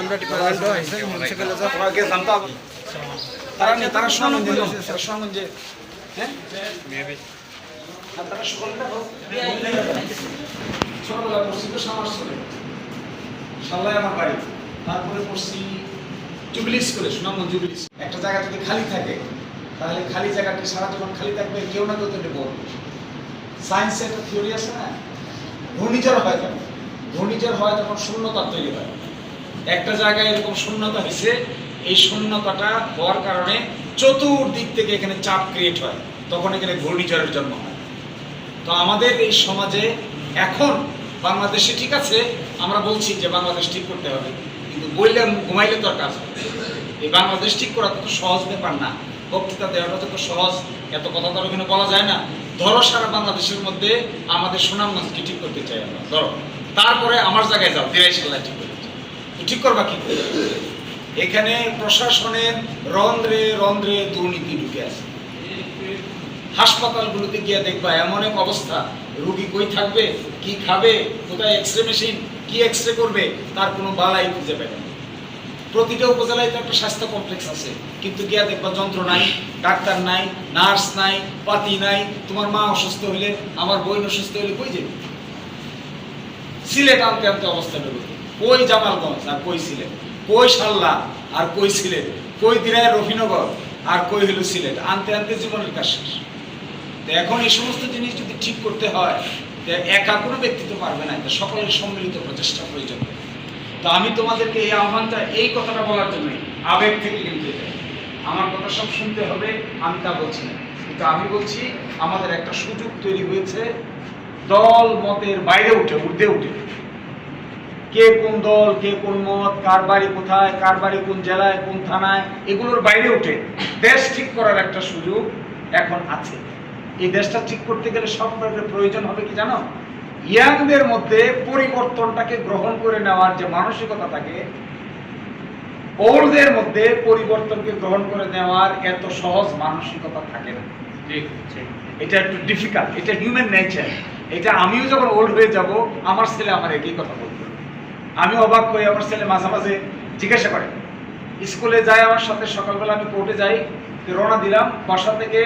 আমরা ডিপার্টমেন্ট। তারা নিয়ে তারা। তারা হ্যাঁ? তারা ছোটবেলা পড়ছি তো সামার স্কুলে সাল্লাই আমার বাড়ি। তারপরে পড়ছি সুনামগঞ্জ একটা জায়গা যদি খালি থাকে তাহলে খালি জায়গাটি সারা জীবন খালি থাকবে কেউ না কেউ তো নেব। সায়েন্সে একটা থিওরি আছে না? ঘূর্ণিঝড় হয় কেন ঘূর্ণিঝড় হয় তখন শূন্যতা তৈরি হয়। একটা জায়গায় এরকম শূন্যতা হয়েছে, এই শূন্যতাটা হওয়ার কারণে চতুর্দিক থেকে এখানে চাপ ক্রিয়েট হয়, তখন এখানে ঘূর্ণিঝড়ের জন্ম হয়। তো আমাদের এই সমাজে এখন বাংলাদেশে ঠিক আছে, আমরা বলছি যে বাংলাদেশ ঠিক করতে হবে, কিন্তু বললে ঘুমাইলে তো কাজ এই বাংলাদেশ ঠিক করা তো সহজ ব্যাপার না, বক্তৃতা দেওয়াটা তো সহজ, এত কথা তো ওখানে বলা যায় না। ধরো সারা বাংলাদেশের মধ্যে আমাদের সুনামগঞ্জকে ঠিক করতে চাই আমরা, ধরো। তারপরে আমার জায়গায় যাও দিরাই সাল্লাহ ঠিক ঠিক করবা কি? এখানে প্রশাসনের রন্ধ্রে রন্ধ্রে দুর্নীতি ঢুকে আছে। হাসপাতালগুলোতে গিয়ে দেখবা এমন এক অবস্থা। রুগী কই থাকবে? কি খাবে? কোথায় এক্সরে মেশিন কি এক্সরে করবে? তার কোনো বালাই খুঁজে পাবে না। প্রতিটা উপজেলায় তো একটা স্বাস্থ্য কমপ্লেক্স আছে। কিন্তু গিয়া দেখবা যন্ত্র নাই, ডাক্তার নাই, নার্স নাই, পাতি নাই। তোমার মা অসুস্থ হইলে, আমার বোন অসুস্থ হইলে কই যাবে? সিলেট আনতে আনতে অবস্থা বেরোবে কই জামালগঞ্জ আর কই সিলেট? কই সাল্লা আর কই সিলেট? কই দিরায় রফিনগর আর কই হলো সিলেট? আনতে আনতে জীবনের কাজ শেষ। তো এখন এই সমস্ত জিনিস যদি ঠিক করতে হয় একা কোনো ব্যক্তি তো পারবে না। এটা সকলের সম্মিলিত প্রচেষ্টা, প্রয়োজন। তো আমি তোমাদেরকে এই আহ্বানটা, এই কথাটা বলার জন্য আবেগ থেকে কিন্তু। আমার কথা সব শুনতে হবে, আমি তা বলছি না। কিন্তু আমি বলছি, আমাদের একটা সুযোগ তৈরি হয়েছে। দল মতের বাইরে উঠে, ঊর্ধ্বে উঠে। কে কোন দল কে কোন মত কার বাড়ি কোথায় কার বাড়ি কোন জেলায় কোন থানায় এগুলোর বাইরে উঠে দেশ ঠিক করার একটা সুযোগ এখন আছে। এই দেশটা ঠিক করতে গেলে সব প্রয়োজন হবে কি জানো? ইয়াংদের মধ্যে পরিবর্তনটাকে গ্রহণ করে নেওয়ার যে মানসিকতা থাকে ওল্ডদের মধ্যে পরিবর্তনকে গ্রহণ করে নেওয়ার এত সহজ মানসিকতা থাকে না। এটা একটু ডিফিকাল্ট এটা হিউম্যান নেচার এটা আমিও যখন ওল্ড হয়ে যাব আমার ছেলে আমার একই কথা বলবে। আমি অবাক হয়ে আমার ছেলে মাঝে মাঝে জিজ্ঞাসা করে, স্কুলে যায় আমার সাথে, সকালবেলা আমি কোর্টে যাই রওনা দিলাম, বাসা থেকে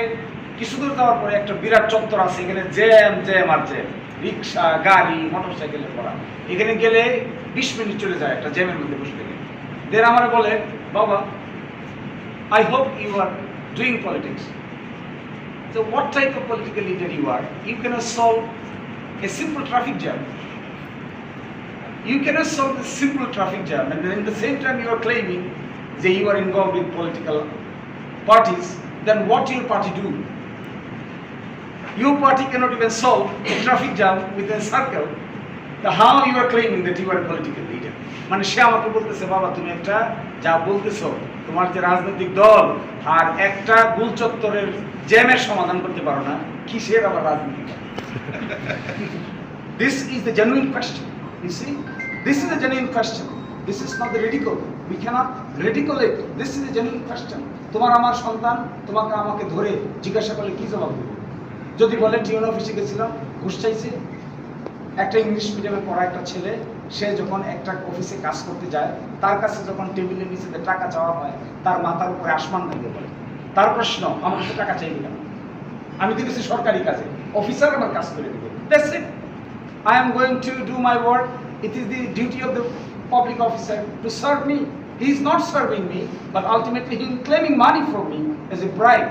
কিছু দূর যাওয়ার পরে একটা বিরাট চত্বর আছে, এখানে জ্যাম জ্যাম আর জ্যাম, রিক্সা, গাড়ি মোটর সাইকেলে পড়া এখানে গেলে বিশ মিনিট চলে যায় একটা জ্যামের মধ্যে বসে থেকে দেন আমার বলে, বাবা I hope you are doing politics So what type of political leader you are? You cannot solve a simple traffic jam. You cannot solve the simple traffic jam and at the same time you are claiming that you are involved with political parties, then what your party do? Your party cannot even solve a traffic jam within a circle. The how you are claiming that you are a political leader? মানে সে আমাকে বলতেছে বাবা তুমি একটা যা বলতেছো তোমার যে রাজনৈতিক দল আর একটা গুলচত্বরের জ্যামের সমাধান করতে পারো না কিসের আবার রাজনীতি This is the genuine question. You see, this is a genuine question. This is not the ridicule. We cannot ridicule it. This is a genuine question. তোমার আমার সন্তান তোমাকে আমাকে ধরে জিজ্ঞাসা করলে কি জবাব দেবে যদি বলে টিউন অফিসে গেছিলাম ঘুষ চাইছে একটা ইংলিশ মিডিয়ামে পড়া একটা ছেলে সে যখন একটা অফিসে কাজ করতে যায় তার কাছে যখন টেবিলের নিচে টাকা চাওয়া হয় তার মাথার উপরে আসমান ভেঙে পড়ে তার প্রশ্ন আমার কাছে টাকা চাইবে কেন আমি গেছি সরকারি কাজে অফিসার আমার কাজ করে দেবে. I am going to do my work. It is the duty of the public officer to serve me. He is not serving me, but ultimately he is claiming money from me as a bribe.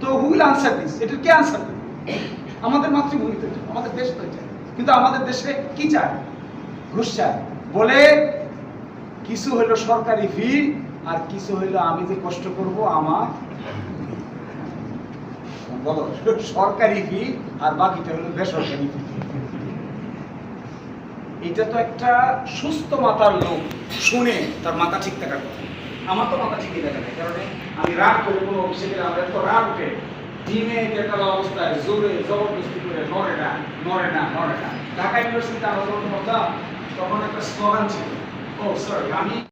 তো who will answer this? এটার কে answer দেবে আমাদের মাতৃভূমি তো এটা, আমাদের দেশ তো এটা কিন্তু আমাদের দেশে কি চায় ঘুষ চায় বলে কিছু হইল সরকারি ফি আর কিছু হইল আমি যে কষ্ট করব আমার সরকারি ফি আর বাকিটা হলো বেসরকারি ফি এটা তো একটা সুস্থ মাতার লোক শুনে তার মাথা ঠিক থাকার কথা। আমার তো মাথা ঠিকই থাকে না, কারণ আমি রাগ করে কোনো অফিসে আমার এত রাগ উঠে, দিনে কেটাল অবস্থায় জোরে জবরদস্তি করে নড়ে না নড়ে না নড়ে না। ঢাকা ইউনিভার্সিটিতে আমার যখন তখন একটা স্লোগান ছিল ও সরি আমি